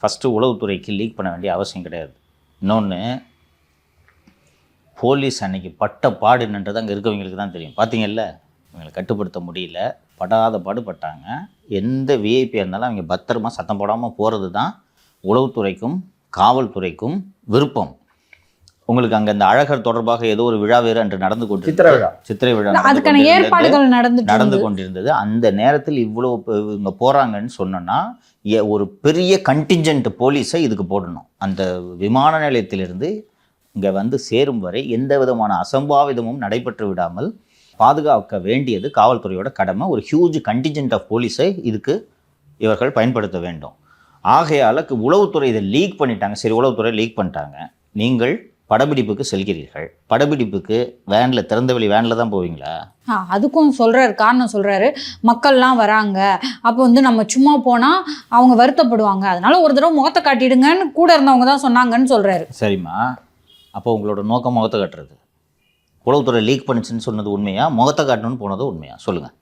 First உளவுத்துறைக்கு league பண்ண வேண்டிய அவசியம் கிடையாது. இன்னொன்று போலீஸ் அன்னைக்கு பட்ட பாடு என்னன்றது அங்கே இருக்கவங்களுக்கு தான் தெரியும். பார்த்தீங்கல்ல இவங்களை கட்டுப்படுத்த முடியல படாத பாடுபட்டாங்க எந்த விஐபியாக இருந்தாலும் அவங்க பத்திரமா சத்தம் போடாமல் போகிறது தான் உளவுத்துறைக்கும் காவல்துறைக்கும் விருப்பம். உங்களுக்கு அங்கே அந்த அழகர் தொடர்பாக ஏதோ ஒரு விழா வேறு அன்று நடந்து கொண்டு சித்திரை விழா. சித்திரை விழா நடந்து அதுக்கான கொண்டிருந்தது. ஏற்பாடுகள் நடந்து இருந்தது. கொண்டிருந்தது அந்த நேரத்தில் இவ்வளோ ப- இவங்க போகிறாங்கன்னு சொன்னோன்னா ஒரு பெரிய கண்டிஞ்சன்ட் போலீஸை இதுக்கு போடணும் அந்த விமான நிலையத்திலிருந்து இங்கே வந்து சேரும் வரை எந்த விதமான அசம்பாவிதமும் நடைபெற்று விடாமல் பாதுகாக்க வேண்டியது காவல்துறையோட கடமை ஒரு ஹியூஜ் கண்டிஞ்சன்ட் ஆஃப் போலீஸை இதுக்கு இவர்கள் பயன்படுத்த வேண்டும் ஆகையால் உளவுத்துறை இதை லீக் பண்ணிட்டாங்க சரி உளவுத்துறை லீக் பண்ணிட்டாங்க நீங்கள் படப்பிடிப்புக்கு செல்கிறீர்கள். படப்பிடிப்புக்கு வேனில் திறந்தவெளி வேனில் தான் போவீங்களா? ஆ, அதுக்கும் சொல்றாரு காரணம் சொல்றாரு. மக்கள்லாம் வராங்க. அப்போ வந்து நம்ம சும்மா போனா அவங்க வருத்தப்படுவாங்க. அதனால ஒரு தடவை முகத்தை காட்டிடுங்கன்னு கூட இருந்தவங்க தான் சொன்னாங்கன்னு சொல்றாரு. சரிம்மா. அப்போ உங்களோட நோக்கம் முகத்தை காட்டுறது. உளவுத்துறை லீக் பண்ணுச்சுன்னு சொன்னது உண்மையா? முகத்தை காட்டணும்னு போனது உண்மையா? சொல்லுங்கள்